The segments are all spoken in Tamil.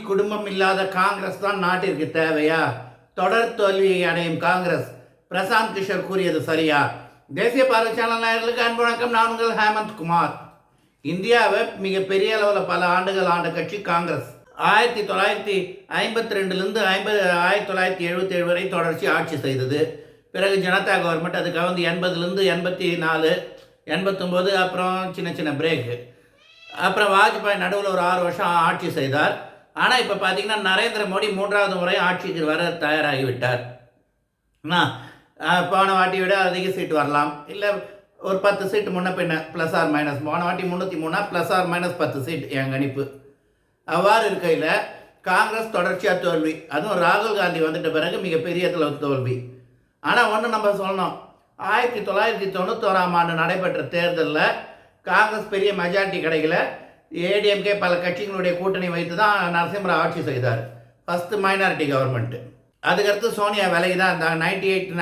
குடும்பம் இல்லாத காங்கிரஸ் தான் நாட்டிற்கு தேவையா? தொடர் தோல்வியை அடையும் காங்கிரஸ். பிரசாந்த் கிஷோர் கூறியது சரியா? தேசிய பார்வை சேனல் நேயர்களுக்கு அன்பு வணக்கம். நான் உங்கள் ஹேமந்த் குமார். இந்தியாவை மிகப்பெரிய அளவில் பல ஆண்டுகள் ஆண்ட கட்சி காங்கிரஸ். ஆயிரத்தி தொள்ளாயிரத்தி ஐம்பத்தி ரெண்டுலேருந்து ஐம்பது ஆயிரத்தி தொள்ளாயிரத்தி எழுபத்தி ஏழு வரை தொடர்ச்சி ஆட்சி செய்தது. பிறகு ஜனதா கவர்மெண்ட் அதுக்காக வந்து எண்பதுலேருந்து எண்பத்தி நாலு எண்பத்தொம்போது அப்புறம் சின்ன சின்ன பிரேக்கு அப்புறம் வாஜ்பாய் நடுவில் ஒரு ஆறு வருஷம் ஆட்சி செய்தார். ஆனால் இப்போ பார்த்தீங்கன்னா நரேந்திர மோடி மூன்றாவது முறை ஆட்சிக்கு வர தயாராகிவிட்டார். போன வாட்டி விட அதிக சீட் வரலாம். இல்லை ஒரு பத்து சீட்டு முன்ன பின்ன ப்ளஸ் ஆர் மைனஸ் போன வாட்டி முந்நூற்றி மூணா ப்ளஸ் ஆர் மைனஸ் பத்து சீட் என் கணிப்பு. அவ்வாறு இருக்கையில் காங்கிரஸ் தொடர்ச்சியாக தோல்வி. அதுவும் ராகுல் காந்தி வந்துட்ட பிறகு மிகப்பெரிய தோல்வி. ஆனால் ஒன்று நம்ம சொல்லணும். ஆயிரத்தி தொள்ளாயிரத்தி தொண்ணூத்தோராம் ஆண்டு நடைபெற்ற தேர்தலில் காங்கிரஸ் பெரிய மெஜாரிட்டி கிடைக்கல. ஏடிஎம்கே பல கட்சிகளுடைய கூட்டணி வைத்து தான் நரசிம்மராவ் ஆட்சி செய்தார். ஃபஸ்ட்டு மைனாரிட்டி கவர்மெண்ட்டு அதுக்கடுத்து சோனியா விலகி தான் இருந்தாங்க. நைன்டி எயிட்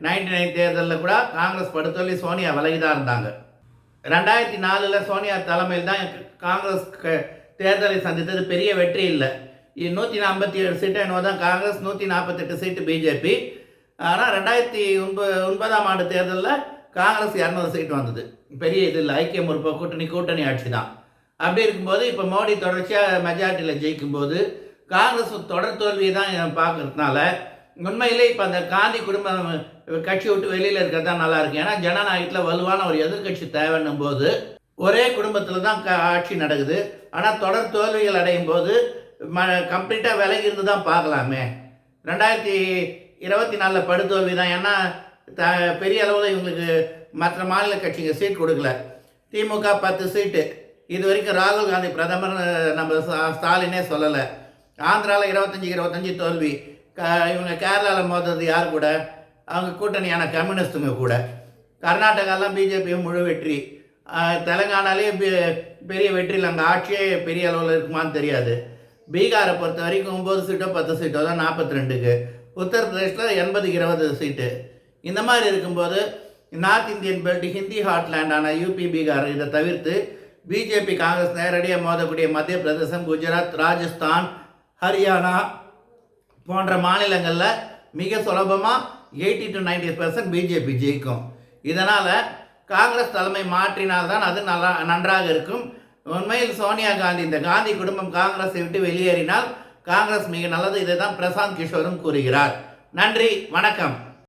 நைன்டி நைன் தேர்தலில் கூட காங்கிரஸ் படுத்தொல்லி சோனியா விலகி தான் இருந்தாங்க. ரெண்டாயிரத்தி நாலில் சோனியா தலைமையில் தான் காங்கிரஸ் க- தேர்தலை சந்தித்தது பெரிய வெற்றி இல்லை. நூற்றி நாற்பத்தி ஏழு சீட்டு என்னவோ தான் காங்கிரஸ் நூற்றி நாற்பத்தெட்டு சீட்டு பிஜேபி ஆனால் ரெண்டாயிரத்தி ஒன்பது ஒன்பதாம் ஆண்டு தேர்தலில் காங்கிரஸ் இரநூறு சீட் வந்தது. பெரிய இது இல்லை. ஐக்கிய முற்போக்கு கூட்டணி கூட்டணி ஆட்சி தான். அப்படி இருக்கும்போது இப்போ மோடி தொடர்ச்சியாக மெஜாரிட்டியில் ஜெயிக்கும்போது காங்கிரஸ் தொடர் தோல்வியை தான் பார்க்கறதுனால உண்மையிலே இப்போ அந்த காந்தி குடும்பம் கட்சி விட்டு வெளியில் இருக்கிறது தான் நல்லா இருக்கு. ஏன்னா ஜனநாயகத்தில் வலுவான ஒரு எதிர்க்கட்சி தேவைன்னும் போது ஒரே குடும்பத்தில் தான் க ஆட்சி நடக்குது. ஆனால் தொடர் தோல்விகள் அடையும் போது ம கம்ப்ளீட்டாக விலகி இருந்து தான் பார்க்கலாமே. ரெண்டாயிரத்தி இருபத்தி நாலில் படுதோல்வி தான். ஏன்னா த பெரிய அளவில் இவங்களுக்கு மற்ற மாநில கட்சிங்க சீட் கொடுக்கல. திமுக பத்து சீட்டு. இது வரைக்கும் ராகுல் காந்தி பிரதமர் நம்ம ஸ்டாலினே சொல்லலை. ஆந்திராவில் இருபத்தஞ்சி இருபத்தஞ்சி தோல்வி. க இவங்க கேரளாவில் மோதுறது யார் கூட? அவங்க கூட்டணியான கம்யூனிஸ்ட்டுங்க கூட. கர்நாடகாலாம் பிஜேபியும் முழு வெற்றி. ஆஹ் தெலுங்கானாலே பெ- பெரிய வெற்றியில் அங்கே ஆட்சியே பெரிய அளவில் இருக்குமான்னு தெரியாது. பீகாரை பொறுத்த வரைக்கும் ஒம்பது சீட்டோ பத்து சீட்டோ தான் நாற்பத்தி ரெண்டுக்கு உத்தரப்பிரதேசில் எண்பதுக்கு இருபது சீட்டு. இந்த மாதிரி இருக்கும்போது நார்த் இந்தியன் பெல்ட் ஹிந்தி ஹாட்லேண்டான யூபி பீகார் இதை தவிர்த்து பிஜேபி காங்கிரஸ் நேரடியாக மோதக்கூடிய மத்திய பிரதேசம் குஜராத் ராஜஸ்தான் ஹரியானா போன்ற மாநிலங்களில் மிக சுலபமாக எயிட்டி டு 90% பர்சன்ட் பிஜேபி ஜெயிக்கும். இதனால் காங்கிரஸ் தலைமை மாற்றினால்தான் அது நல்லா நன்றாக இருக்கும். உண்மையில் சோனியா காந்தி இந்த காந்தி குடும்பம் காங்கிரஸை விட்டு வெளியேறினால் காங்கிரஸ் மிக நல்லது இதை தான் பிரசாந்த் கிஷோரும் கூறுகிறார். நன்றி வணக்கம்.